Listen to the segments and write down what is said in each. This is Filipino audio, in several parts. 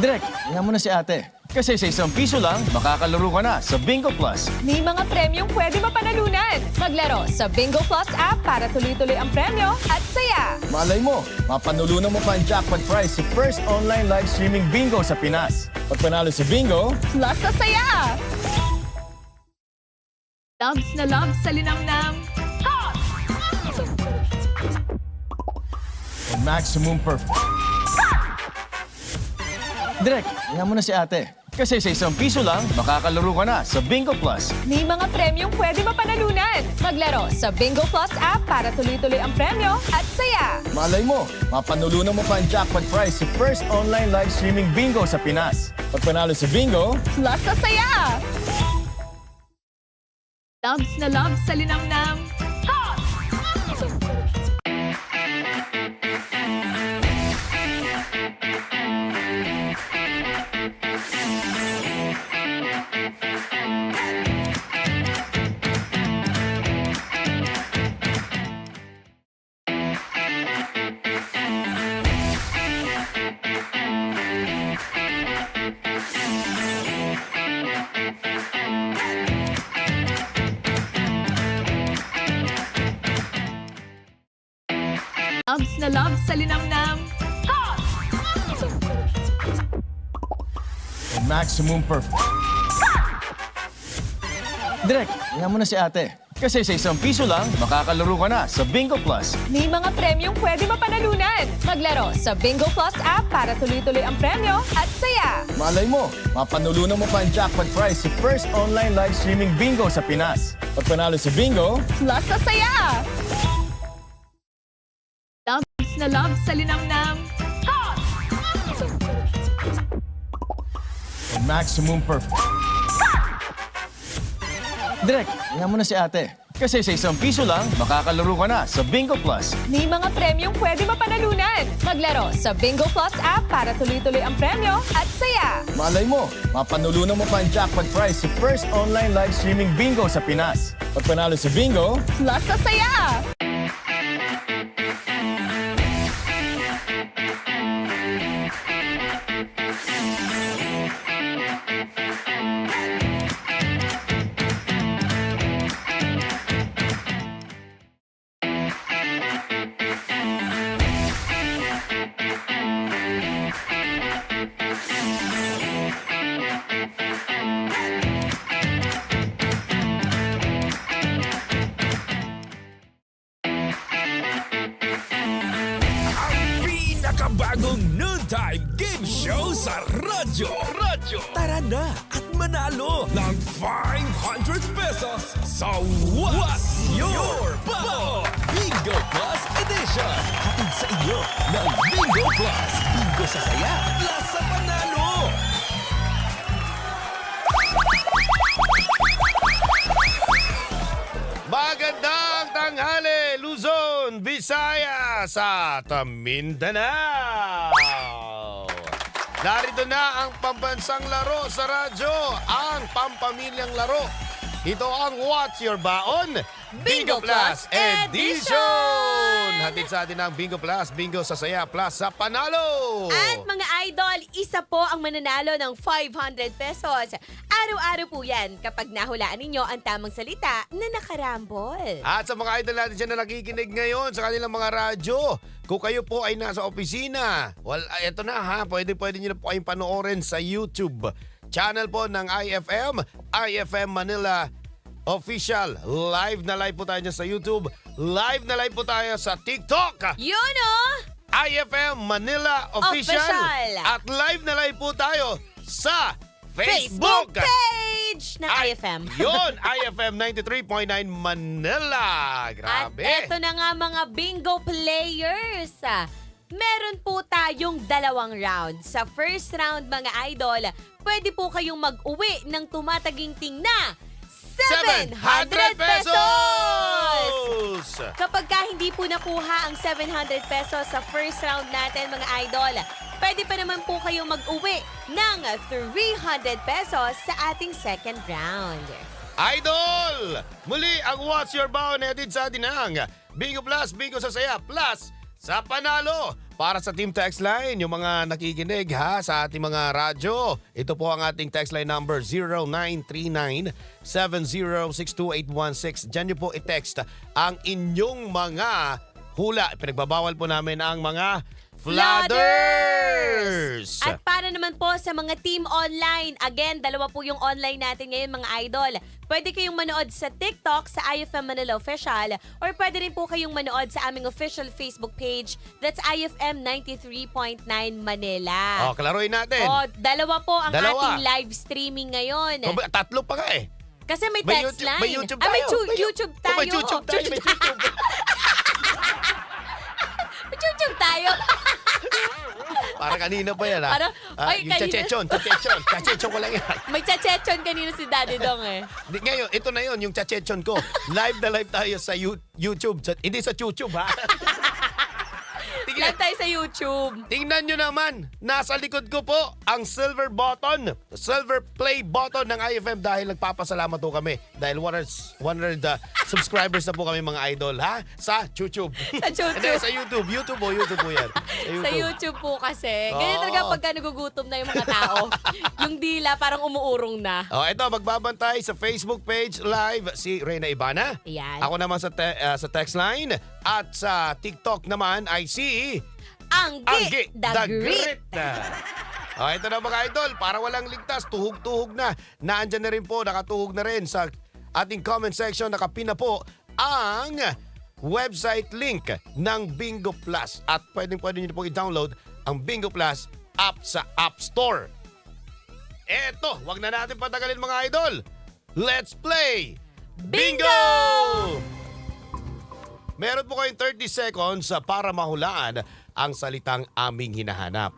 Direk, tingnan mo na si ate. Kasi sa isang piso lang, makakalaro ka na sa Bingo Plus. May mga premyong pwede mapanalunan. Maglaro sa Bingo Plus app para tuloy-tuloy ang premyo at saya. Malay mo, mapanulunan mo pa ang jackpot prize sa first online live streaming bingo sa Pinas. Pag panalo sa bingo, Plus sa saya! Loves na loves sa linamnam. maximum perf... Direk, tingnan mo na si ate. Kasi sa isang piso lang, makakalaro ka na sa Bingo Plus. May mga premyong pwede mapanalunan. Maglaro sa Bingo Plus app para tuloy-tuloy ang premyo at saya. Malay mo, mapanulunan mo pa ang jackpot prize sa first online live streaming bingo sa Pinas. Pag panalo sa bingo, Plus sa saya! Loves na loves sa linamnam. Maximum perf... Direk, tingnan mo na si ate. Kasi sa isang piso lang, makakalaro ka na sa Bingo Plus. May mga premyong pwede mapanalunan. Maglaro sa Bingo Plus app para tuloy-tuloy ang premyo at saya. Malay mo, mapanulunan mo pa ang jackpot prize sa first online live streaming bingo sa Pinas. Pag panalo sa bingo, Plus sa saya! Loves na loves sa linamnam. Maximum perf... Direk, tingnan mo na si ate. Kasi sa isang piso lang, makakalaro ka na sa Bingo Plus. May mga premyong pwede mapanalunan. Maglaro sa Bingo Plus app para tuloy-tuloy ang premyo at saya. Malay mo, mapanulunan mo pa ang jackpot prize sa first online live streaming bingo sa Pinas. Pag panalo sa bingo, Plus sa saya! Radyo. Radyo. Tara na at manalo ng 500 pesos sa What's Your Babo Bingo Plus Edition. Hatid sa inyo ng Bingo Plus. Bingo sa saya, plus sa panalo. Magandang tanghali, Luzon, Visayas at Mindanao! Narito na ang pambansang laro sa radyo, ang pampamilyang laro. Ito ang What's Your Baon? Bingo Plus Edition! Hatid sa atin ang Bingo Plus, Bingo sa Saya Plus sa Panalo! At mga idol, isa po ang mananalo ng 500 pesos. Araw-araw po yan kapag nahulaan ninyo ang tamang salita na nakarambol. At sa mga idol natin dyan na nakikinig ngayon sa kanilang mga radyo, kung kayo po ay nasa opisina, well, eto na ha, pwede, pwede nyo na po kayong panoorin sa YouTube. Channel po ng IFM, IFM Manila Official. Live na live po tayo sa YouTube. Live na live po tayo sa TikTok. Yun oh! IFM Manila Official. Official. At live na live po tayo sa Facebook. Facebook page ng Ay, IFM. Yun, IFM 93.9 Manila. At Grabe. eto na nga mga bingo players. Meron po tayong dalawang round. Sa first round mga idol, pwede po kayong mag-uwi ng tumataginting na 700 pesos! Kapag ka hindi po nakuha ang 700 pesos sa first round natin mga idol, pwede pa naman po kayong mag-uwi ng 300 pesos sa ating second round. Idol! Muli ang What's Your Bound hatid sa atin ng Bingo Plus, Bingo sa Saya Plus sa Panalo. para sa Team Text Line, yung mga nakikinig ha sa ating mga radyo. Ito po ang ating text line number 0939-7062816. Diyan nyo po i-text ang inyong mga hula. Pinagbabawal po namin ang mga flooders. At para naman po sa mga team online, again, dalawa po yung online natin ngayon mga idol. Pwede kayong manood sa TikTok sa IFM Manila Official or pwede rin po kayong manood sa aming official Facebook page. That's IFM 93.9 Manila. Oh, klaruin natin. O, dalawa po ang Dalawa. ating live streaming ngayon. Oh, ba- tatlo pa nga eh. Kasi may May text YouTube, line. may YouTube Ah, tayo. may YouTube Oh, tayo. may YouTube tayo. May YouTube. May YouTube tayo. Para kanina pa yan ha. Parang, Ah, ay, yung kanina- chachechon, chachechon. Chachechon ko lang yan. may chachechon kanina si Daddy Dong eh. Di, ngayon, ito na yon yung chachechon ko. Live na live tayo sa You- YouTube. Sa, hindi sa YouTube ha. Live tayo sa YouTube. tingnan nyo naman, nasa likod ko po ang silver button, silver play button ng IFM dahil nagpapasalamat po kami. Dahil 100, 100 uh, subscribers na po kami mga idol ha sa YouTube. Sa YouTube. Hindi, sa YouTube. YouTube po, YouTube po yan. Sa YouTube po kasi. Ganyan Oo. talaga pagka nagugutom na yung mga tao. yung dila parang umuurong na. Oh, ito magbabantay sa Facebook page live si Reyna Ibana. Ayan. Ako naman sa te- uh, sa text line at sa TikTok naman ay si Anggi, Anggi the, the Great. Great. Oh, ito na mga idol, para walang ligtas, tuhog-tuhog na. Naandyan na rin po, nakatuhog na rin sa ating comment section, nakapina po ang website link ng Bingo Plus. At pwedeng pwede nyo po i-download ang Bingo Plus app sa App Store. Eto, wag na natin patagalin mga idol. Let's play Bingo! Meron po kayong 30 seconds ah, para mahulaan ang salitang aming hinahanap.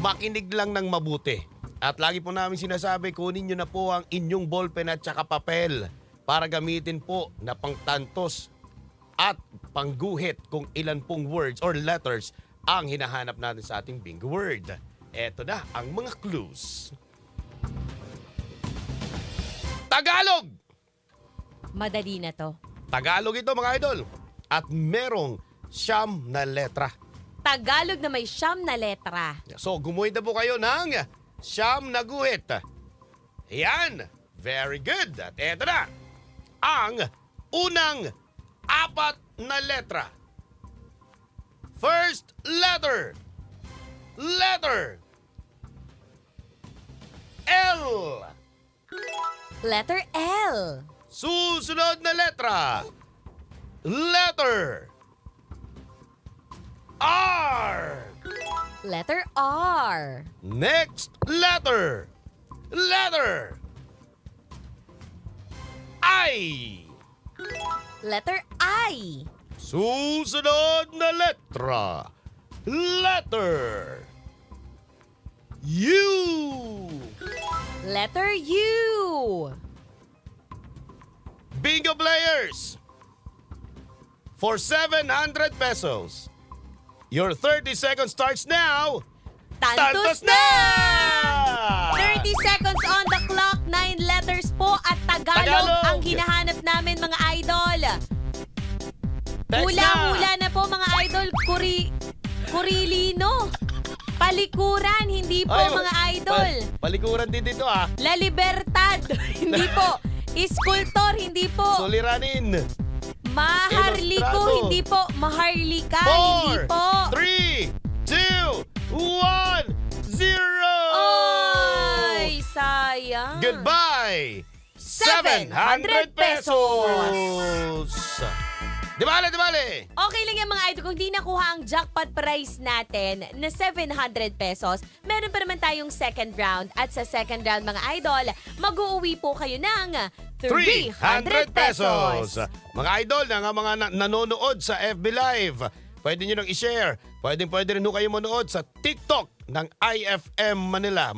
Makinig lang ng mabuti. At lagi po namin sinasabi, kunin nyo na po ang inyong ballpen at saka papel para gamitin po na pangtantos at pangguhit kung ilan pong words or letters ang hinahanap natin sa ating bingo word. Eto na ang mga clues. Tagalog! Madali na to. Tagalog ito mga idol. At merong siyam na letra. Tagalog na may siyam na letra. So gumuhit na po kayo ng siyam na guhit. Yan. Very good. At eto na. Ang unang apat na letra. First letter. Letter. L. Letter L. Susunod na letra. Letter. R. Letter R. Next letter. Letter. I. Letter I. Susunod na letra. Letter. U. Letter U. Bingo players. For 700 pesos. Your 30 seconds starts now. Tantos na! na! 30 seconds on the clock, 9 letters po at Tagalog, Tagalog! ang hinahanap namin mga idol. Hula-hula na po mga idol, kuri kurilino. Palikuran, hindi po Ay, mga idol. pa- palikuran din dito ah. La Libertad, hindi po. Iskultor, hindi po. Suliranin. Maharliko, Ilustrado. hindi po. Maharlika, hindi Four, po. three, two, one, zero! Ay, sayang. Goodbye! 700 pesos! Di bale, di bale! Okay lang yan mga idol kung di nakuha ang jackpot prize natin na 700 pesos. Meron pa naman tayong second round at sa second round mga idol, mag-uuwi po kayo ng 300 pesos. Mga idol na nga mga na- nanonood sa FB Live, pwede nyo nang i-share. Pwede pwede rin ho kayo manood sa TikTok ng IFM Manila.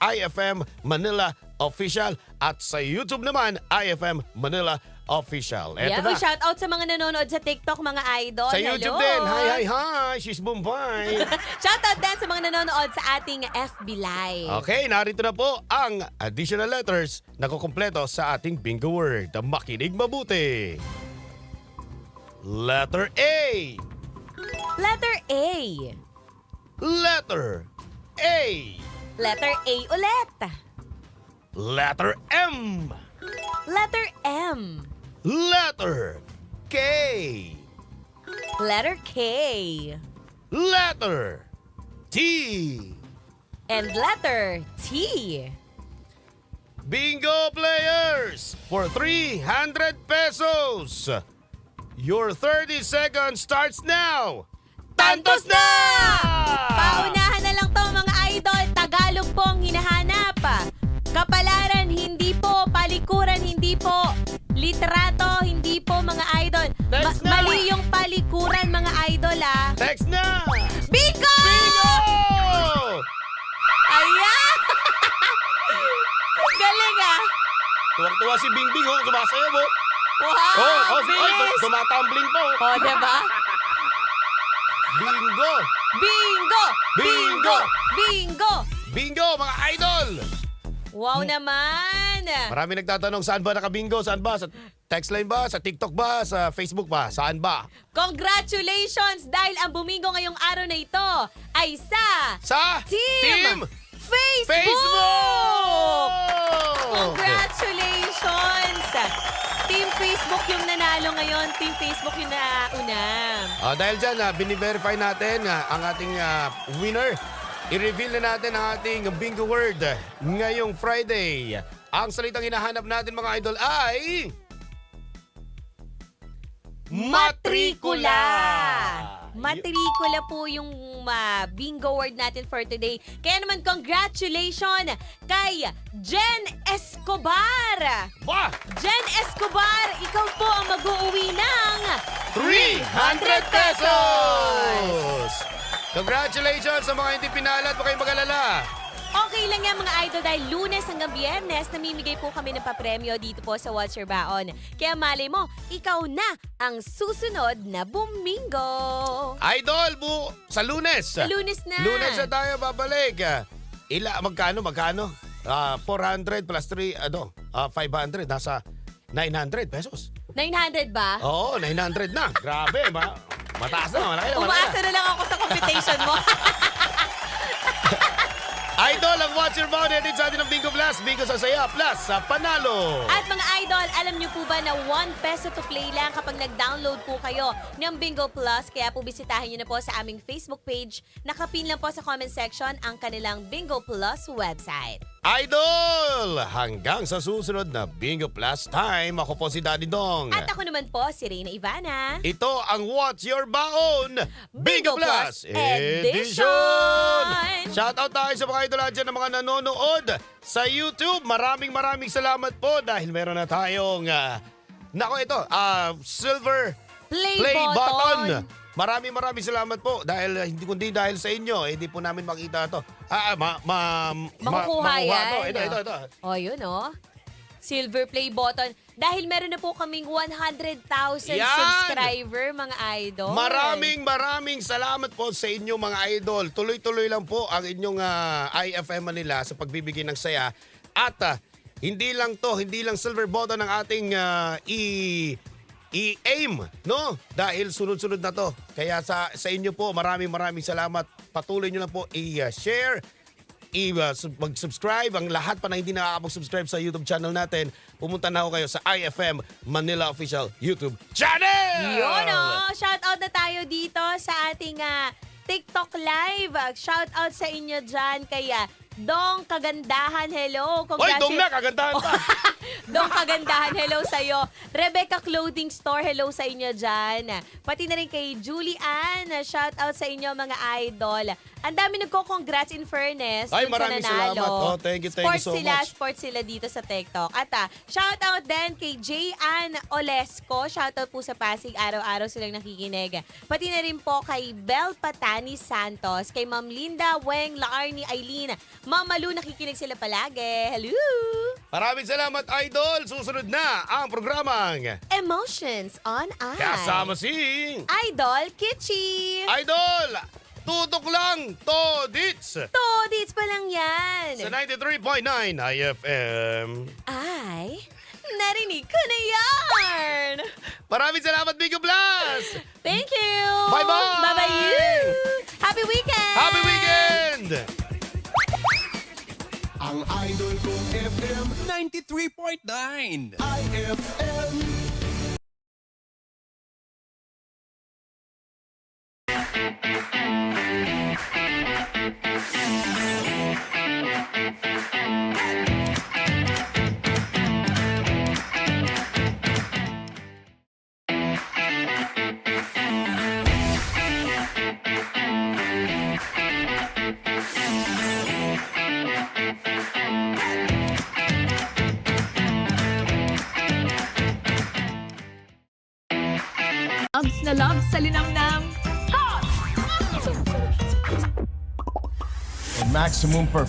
IFM Manila Official at sa YouTube naman IFM Manila Official. Eto Yeah, na. shout out sa mga nanonood sa TikTok mga idol. Sa Hello. YouTube din. Hi, hi, hi. She's Bombay. shout out din sa mga nanonood sa ating FB Live. Okay, narito na po ang additional letters na kukumpleto sa ating bingo word. Makinig mabuti. Letter A. Letter A. Letter A. Letter A ulit. Letter M. Letter M. Letter K. Letter K. Letter T. And letter T. Bingo players for 300 pesos. Your 30 seconds starts now. Tantos na! Paunahan na lang to mga idol. Tagalog po ang hinahanap. Kapalaran, hindi na! Bingo! Bingo! Ayan! Galing ah! Tuwang-tuwa si Bingbing, oh. Sumasayaw, oh. Wow! Oh, oh, ay, bilis! tum- tumatumbling po. Oh, diba? Bingo! Bingo! Bingo! Bingo! Bingo, mga idol! Wow naman! Marami nagtatanong, saan ba nakabingo? Saan ba? Sa text line ba? Sa TikTok ba? Sa Facebook ba? Saan ba? Congratulations! Dahil ang bumingo ngayong araw na ito ay sa Sa Team, Team Facebook! Facebook! Congratulations! Team Facebook yung nanalo ngayon. Team Facebook yung nauna. Ah, dahil dyan, ah, bini-verify natin ah, ang ating ah, winner. I-reveal na natin ang ating bingo word ngayong Friday. Ang salitang hinahanap natin mga idol ay... Matrikula! Matrikula po yung ah, bingo word natin for today. Kaya naman, congratulations kay Jen Escobar! Ba! Jen Escobar, ikaw po ang mag-uuwi ng 300 pesos! Congratulations sa mga hindi pinalad. Huwag kayong mag-alala. Okay lang yan mga idol dahil lunes hanggang biyernes namimigay po kami ng papremyo dito po sa Your Baon. Kaya malay mo, ikaw na ang susunod na bumingo. Idol, bu sa lunes. Lunes na. Lunes na tayo babalik. Ila, magkano, magkano? Ah, 400 plus 3, ano, ah, 500. Nasa 900 pesos. 900 ba? Oo, 900 na. Grabe, ma mataas na. Malaki na, malaki Umaasa na. na lang ako sa computation mo. Idol, ang What's Your Bound edit sa atin ng Bingo Plus. Bingo sa saya, plus sa panalo. At mga idol, alam niyo po ba na 1 peso to play lang kapag nag-download po kayo ng Bingo Plus? Kaya po bisitahin niyo na po sa aming Facebook page. Nakapin lang po sa comment section ang kanilang Bingo Plus website. Idol! Hanggang sa susunod na Bingo Plus time, ako po si Daddy Dong. At ako naman po, si Reyna Ivana. Ito ang What's Your Baon Bingo Bingo Plus Plus Edition! Edition! Shoutout tayo sa mga idol dyan ng mga nanonood sa YouTube. Maraming maraming salamat po dahil meron na tayong, ah, nako ito, ah, silver Play, play button. button. Maraming maraming salamat po dahil ah, hindi kundi dahil sa inyo, eh, hindi po namin makita to. Ah, ah, ma, ma, ma- Makukuha yan. to. Ito, ito, ito. O, yun oh. Silver play button. Dahil meron na po kaming 100,000 Yan! subscriber, mga idol. Maraming maraming salamat po sa inyo mga idol. Tuloy-tuloy lang po ang inyong ah, IFM Manila sa pagbibigay ng saya. At ah, hindi lang to, hindi lang silver button ang ating ah, i i-aim, no? Dahil sunod-sunod na to. Kaya sa sa inyo po, maraming maraming salamat. Patuloy nyo lang po i-share, i uh, sub- mag-subscribe. Ang lahat pa na hindi nakakapag-subscribe sa YouTube channel natin, pumunta na ako kayo sa IFM Manila Official YouTube channel! Yun oh. Shout out na tayo dito sa ating ah, TikTok live. Shout out sa inyo dyan kaya Dong Kagandahan, hello. Hoy, dong na, kagandahan pa. Dong Kagandahan, hello sa'yo. Rebecca Clothing Store, hello sa inyo dyan. Pati na rin kay Julie Ann, shout out sa inyo mga idol. Ang dami nagko-congrats in fairness Ay, dun sa maraming nanalo. salamat. Oh, thank you, thank you sports so sila, much. sports sila dito sa TikTok. At ah, shout out din kay J. Ann Olesco. Shout out po sa Pasig. Araw-araw silang nakikinig. Pati na rin po kay Bel Patani Santos, kay Ma'am Linda Weng Laarni Eileen. Ma'am Malu, nakikinig sila palagi. Hello! Maraming salamat, Idol. Susunod na ang programang Emotions on Ice. Kasama si Idol Kitchi. Idol. Tutok lang, Todits. Todits pa lang yan. Sa 93.9 IFM. Ay, narinig ko na yarn! Maraming salamat, Bingo Plus! Thank you! Bye-bye! Bye-bye you! Happy weekend! Happy weekend! Ang idol kong FM 93.9 IFM Loves na loves sa linamnam. And maximum perf...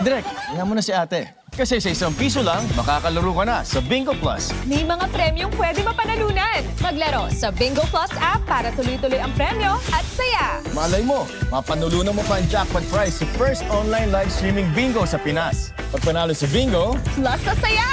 Direk, yan mo na si ate. Kasi sa isang piso lang, makakalaro ka na sa Bingo Plus. May mga premyong pwede mapanalunan. Maglaro sa Bingo Plus app para tuloy-tuloy ang premyo at saya. Malay mo, mapanulunan mo pa ang jackpot prize sa first online live streaming bingo sa Pinas. Pag panalo sa bingo, Plus sa saya!